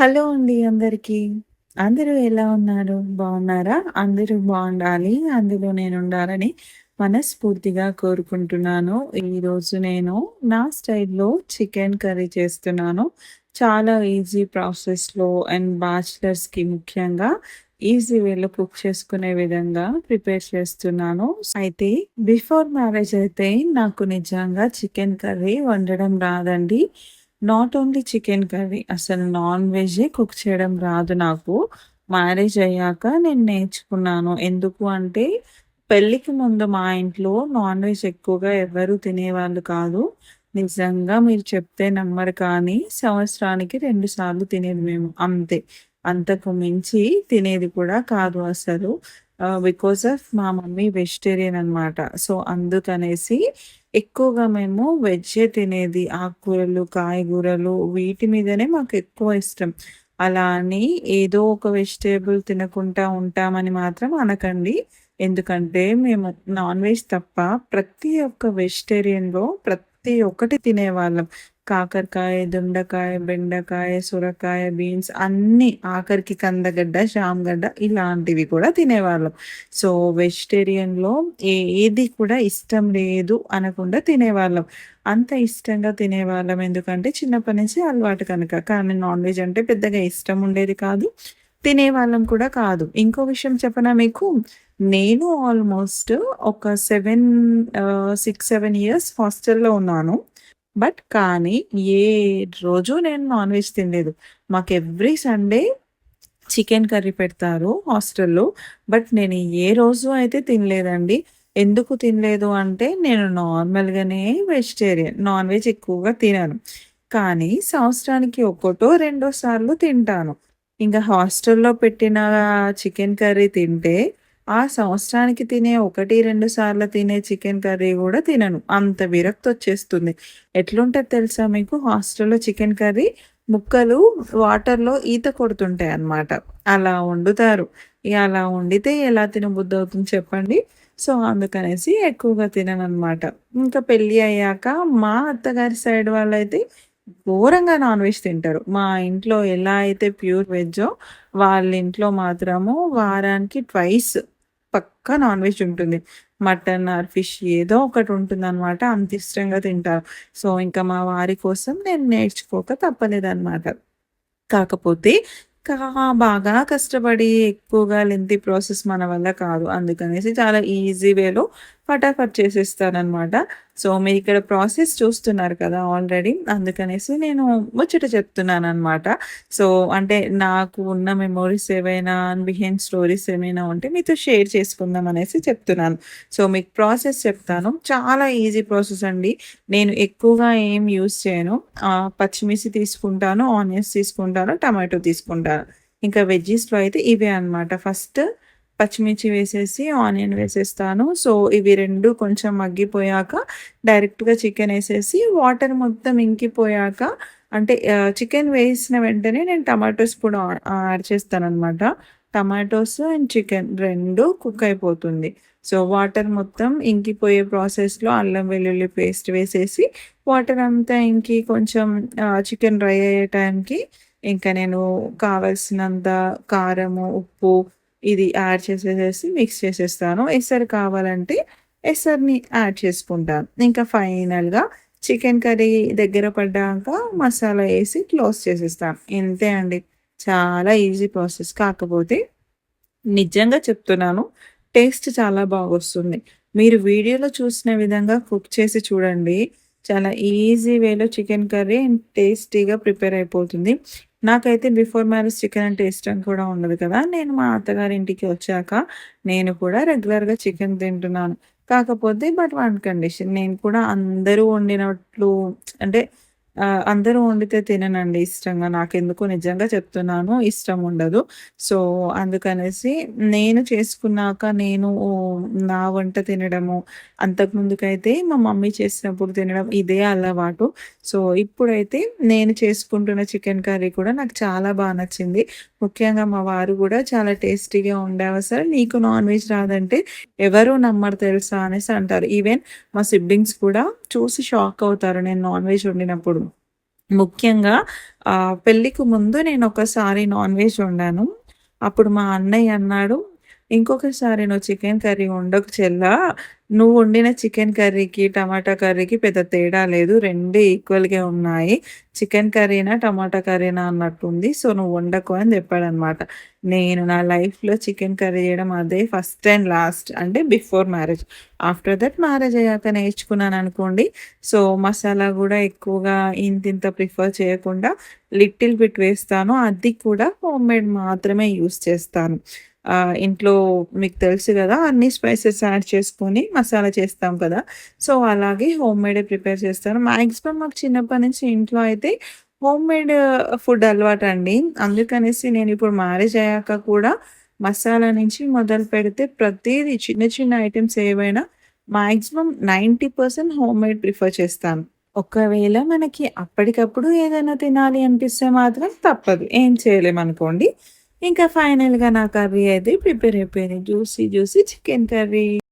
Hello అండి అందరికీ. అందరూ ఎలా ఉన్నారు? బాగున్నారా అందరూ బాగుండాలి అందులో నేను ఉండాలని మనస్ఫూర్తిగా కోరుకుంటున్నాను. ఈరోజు నేను నా స్టైల్‌లో చికెన్ కర్రీ చేస్తున్నాను. చాలా ఈజీ ప్రాసెస్‌లో అండ్ బ్యాచిలర్స్‌కి ముఖ్యంగా ఈజీ వేలో కుక్ చేసుకునే విధంగా ప్రిపేర్ చేస్తున్నాను. అయితే బిఫోర్ మ్యారేజ్ అయితే నాకు నిజంగా చికెన్ కర్రీ వండడం రాదండి. నాట్ ఓన్లీ చికెన్ కర్రీ అసలు నాన్ వెజే కుక్ చేయడం రాదు నాకు. మ్యారేజ్ అయ్యాక నేను నేర్చుకున్నాను. ఎందుకు అంటే పెళ్ళికి ముందు మా ఇంట్లో నాన్ వెజ్ ఎక్కువగా ఎవరు తినేవాళ్ళు కాదు. నిజంగా మీరు చెప్తే నమ్మరు కానీ సంవత్సరానికి రెండు సార్లు తినేది మేము అంతే. అంతకు మించి తినేది కూడా కాదు అసలు. బికాస్ ఆఫ్ మా మమ్మీ వెజిటేరియన్ అనమాట. సో, అందుకనేసి ఎక్కువగా మేము వెజ్జే తినేది. ఆకుకూరలు, కాయగూరలు వీటి మీదనే మాకు ఎక్కువ ఇష్టం. అలా అని ఏదో ఒక వెజిటేబుల్ తినకుండా ఉంటామని మాత్రం అనకండి. ఎందుకంటే మేము నాన్ వెజ్ తప్ప ప్రతి ఒక్క వెజిటేరియన్‌లో ప్రతి ప్రతి ఒక్కటి తినేవాళ్ళం. కాకరకాయ, దొండకాయ, బెండకాయ, సొరకాయ, బీన్స్ అన్నీ ఆఖరికి కందగడ్డ, శామగడ్డ ఇలాంటివి కూడా తినేవాళ్ళం. సో, వెజిటేరియన్‌లో ఏది కూడా ఇష్టం లేదు అనకుండా తినేవాళ్ళం. అంత ఇష్టంగా తినేవాళ్ళం ఎందుకంటే చిన్నప్పటి నుంచి అలవాటు కనుక. కానీ నాన్ వెజ్ అంటే పెద్దగా ఇష్టం ఉండేది కాదు. తినేవాళ్ళం కూడా కాదు. ఇంకో విషయం చెప్పనా మీకు? నేను ఆల్మోస్ట్ ఒక సెవెన్ సిక్స్ సెవెన్ ఇయర్స్ హాస్టల్‌లో ఉన్నాను. బట్ కానీ ఏ రోజు నేను నాన్ వెజ్ తినలేదు. మాకు ఎవ్రీ సండే చికెన్ కర్రీ పెడతారు హాస్టల్‌లో. బట్ నేను ఏ రోజు అయితే తినలేదండి. ఎందుకు తినలేదు అంటే నేను నార్మల్‌గానే వెజిటేరియన్. నాన్ వెజ్ ఎక్కువగా తినను. కానీ సంవత్సరానికి ఒకటో, రెండో సార్లు తింటాను. ఇంకా హాస్టల్‌లో పెట్టిన చికెన్ కర్రీ తింటే ఆ సంవత్సరానికి తినే 1, 2 సార్లు తినే చికెన్ కర్రీ కూడా తినను. అంత విరక్తొచ్చేస్తుంది. ఎట్లుంటది తెలుసా మీకు హాస్టల్‌లో చికెన్ కర్రీ? ముక్కలు వాటర్‌లో ఈత కొడుతుంటాయి అన్నమాట అలా వండుతారు. అలా వండితే ఎలా తినబుద్దవుతుంది చెప్పండి? సో, అందుకనేసి ఎక్కువగా తినననమాట. ఇంకా పెళ్ళి అయ్యాక మా అత్తగారి సైడ్ వాళ్ళైతే ఘోరంగా నాన్ వెజ్ తింటారు. మా ఇంట్లో ఎలా అయితే ప్యూర్ వెజ్జో వాళ్ళ ఇంట్లో మాత్రము వారానికి ట్వైస్ పక్కా నాన్ వెజ్ ఉంటుంది. మటన్ ఆర్ ఫిష్ ఏదో ఒకటి ఉంటుంది అనమాట అంత ఇష్టంగా తింటారు. సో, ఇంకా మా వారి కోసం నేను నేర్చుకోక తప్పలేదన్నమాట కాకపోతే బాగా కష్టపడి ఎక్కువగా లెంతి ప్రాసెస్ మన వల్ల కాదు. అందుకనేసి చాలా ఈజీ వేలో ఫటాఫట్ చేసేస్తాననమాట. సో, మీరు ఇక్కడ ప్రాసెస్ చూస్తున్నారు కదా ఆల్రెడీ. అందుకనేసి నేను ముచ్చట చెప్తున్నాను అనమాట సో, అంటే నాకు ఉన్న మెమోరీస్ ఏవైనా బిహైండ్ స్టోరీస్ ఏమైనా ఉంటే మీతో షేర్ చేసుకుందాం అనేసి చెప్తున్నాను. సో, మీకు ప్రాసెస్ చెప్తాను. చాలా ఈజీ ప్రాసెస్ అండి. నేను ఎక్కువగా ఏం యూజ్ చేయను. పచ్చిమిర్చి తీసుకుంటాను, ఆనియన్స్ తీసుకుంటాను, టమాటో తీసుకుంటాను. ఇంకా వెజ్జీస్‌లో అయితే ఇవే అనమాట. ఫస్ట్ పచ్చిమిర్చి వేసేసి ఆనియన్ వేసేస్తాను. సో, ఇవి రెండు కొంచెం మగ్గిపోయాక డైరెక్ట్‌గా చికెన్ వేసేసి వాటర్ మొత్తం ఇంకిపోయాక అంటే చికెన్ వేసిన వెంటనే నేను టమాటోస్ కూడా యాడ్ చేస్తాననమాట. టమాటోస్ అండ్ చికెన్ రెండు కుక్ అయిపోతుంది. సో, వాటర్ మొత్తం ఇంకిపోయే ప్రాసెస్‌లో అల్లం వెల్లుల్లి పేస్ట్ వేసేసి వాటర్ అంతా ఇంకి కొంచెం చికెన్ డ్రై అయ్యే టైంకి ఇంకా నేను కావలసినంత కారము, ఉప్పు ఇది యాడ్ చేసేసేసి మిక్స్ చేసేస్తాను. ఎసరు కావాలంటే ఎసర్ని యాడ్ చేసుకుంటాను. ఇంకా ఫైనల్‌గా చికెన్ కర్రీ దగ్గర పడ్డాక మసాలా వేసి క్లోజ్ చేసేస్తాను. ఇంతే అండి. చాలా ఈజీ ప్రాసెస్. కాకపోతే నిజంగా చెప్తున్నాను టేస్ట్ చాలా బాగొస్తుంది. మీరు వీడియోలో చూసిన విధంగా కుక్ చేసి చూడండి. చాలా ఈజీ వేలో చికెన్ కర్రీ అండ్ టేస్టీగా ప్రిపేర్ అయిపోతుంది. నాకైతే బిఫోర్ మ్యారేజ్ చికెన్ అంటే ఇష్టం కూడా ఉండదు కదా! నేను మా అత్తగారింటికి వచ్చాక నేను కూడా రెగ్యులర్‌గా చికెన్ తింటున్నాను. కాకపోతే బట్ వన్ కండిషన్ నేను కూడా అందరూ వండినట్లు అంటే అందరూ వండితే తిననండి ఇష్టంగా. నాకెందుకు నిజంగా చెప్తున్నాను ఇష్టం ఉండదు. సో, అందుకనేసి నేను చేసుకున్నాక నేను నా వంట తినడము, అంతకుముందుకైతే మా మమ్మీ చేసినప్పుడు తినడం ఇదే అలవాటు. సో, ఇప్పుడైతే నేను చేసుకుంటున్న చికెన్ కర్రీ కూడా నాకు చాలా బాగా నచ్చింది. ముఖ్యంగా మా వారు కూడా చాలా టేస్టీగా వండావసలు నీకు నాన్ వెజ్ రాదంటే ఎవరు నమ్మరు తెలుసా అనేసి అంటారు. ఈవెన్ మా సిబ్లింగ్స్ కూడా చూసి షాక్ అవుతారు నేను నాన్ వెజ్ వండినప్పుడు. ముఖ్యంగా పెళ్ళికి ముందు నేను ఒకసారి నాన్ వెజ్ వండాను. అప్పుడు మా అన్నయ్య అన్నాడు, "ఇంకొకసారి నువ్వు చికెన్ కర్రీ వండకు చెల్లా. నువ్వు వండిన చికెన్ కర్రీకి, టమాటా కర్రీకి పెద్ద తేడా లేదు. రెండే ఈక్వల్గా ఉన్నాయి. చికెన్ కర్రీనా, టమాటా కర్రీనా అన్నట్టుంది. సో, నువ్వు వండకు" అని చెప్పాడనమాట. నేను నా లైఫ్‌లో చికెన్ కర్రీ చేయడం అదే ఫస్ట్ అండ్ లాస్ట్. అంటే before marriage. After that marriage అయ్యాక నేర్చుకున్నాను అనుకోండి సో, మసాలా కూడా ఎక్కువగా ఇంతింత ప్రిఫర్ చేయకుండా లిటిల్ బిట్ వేస్తాను. అది కూడా హోమ్‌మేడ్ మాత్రమే యూస్ చేస్తాను. ఇంట్లో మీకు తెలుసు కదా అన్ని స్పైసెస్ యాడ్ చేసుకొని మసాలా చేస్తాం కదా! సో, అలాగే హోమ్ మేడే ప్రిపేర్ చేస్తాను. మాక్సిమం మాకు చిన్నప్పటి నుంచి ఇంట్లో అయితే హోమ్ మేడ్ ఫుడ్ అలవాటు అండి అందుకనేసి నేను ఇప్పుడు మ్యారేజ్ అయ్యాక కూడా మసాలా నుంచి మొదలు పెడితే ప్రతిదీ చిన్న చిన్న ఐటమ్స్ ఏవైనా maximum ninety percent home made prefer చేస్తాను. ఒకవేళ మనకి అప్పటికప్పుడు ఏదైనా తినాలి అనిపిస్తే మాత్రం తప్పదు. ఏం చేయలేమనుకోండి. ఇంకా ఫైనల్‌గా నా కర్రీ అయితే ప్రిపేర్ అయిపోయింది. Juicy juicy chicken curry.